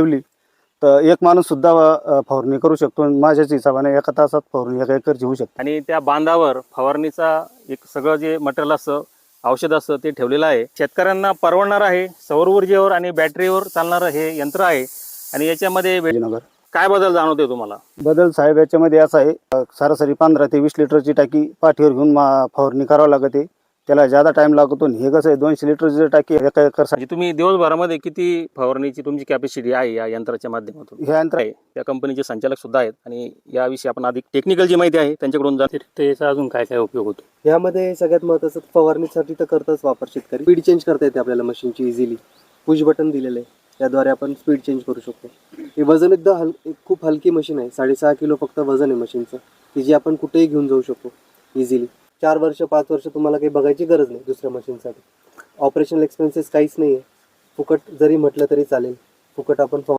ठेवली तर एक माणूस सुद्धा फवारणी करू शकतो. माझ्याच हिशोबाने एका तासात फवारणी एका एकरची होऊ शकते. आणि त्या बांधावर फवारणीचा एक सगळं जे मटेरियल असतं औषध असतं ते ठेवलेलं आहे. शेतकऱ्यांना परवडणार आहे सौर ऊर्जेवर आणि बॅटरीवर चालणारं हे यंत्र आहे. आणि याच्यामध्ये काय बदल जाणवते तुम्हाला? बदल साहेब याच्यामध्ये असा आहे सरासरी पंधरा ते वीस लिटरची टाकी पाठीवर घेऊन फवारणी करावं लागते. त्याला जादा टाइम लागतो आणि हे कसं आहे दोनशे लिटरची टाकी एका एकर म्हणजे तुम्ही दिवसभरामध्ये किती फवारणीची तुमची कॅपॅसिटी आहे या यंत्राच्या माध्यमातून? हे यंत्र आहे. त्या कंपनीचे संचालक सुद्धा आहेत आणि याविषयी आपण अधिक टेक्निकल जी माहिती आहे त्यांच्याकडून जाणून तर याचा अजून काय काय उपयोग होतो? यामध्ये सगळ्यात महत्त्वाचं फवारणीसाठी तर करतच वापर शेतकरी. स्पीड चेंज करता येते आपल्याला मशीनची इझिली पुश बटन दिलेलं आहे. त्याद्वारे आपण स्पीड चेंज करू शकतो. हे वजन एकदा हल एक खूप हलकी मशीन आहे. साडेसहा किलो फक्त वजन आहे मशीनचं की जी आपण कुठेही घेऊन जाऊ शकतो. इझिली चार वर्ष पाच वर्ष तुम्हाला काही बघायची गरज नाही दुसऱ्या मशीनसाठी ऑपरेशनल एक्सपेन्सेस काहीच नाही आहे फुकट जरी म्हटलं तरी चालेल. फुकट आपण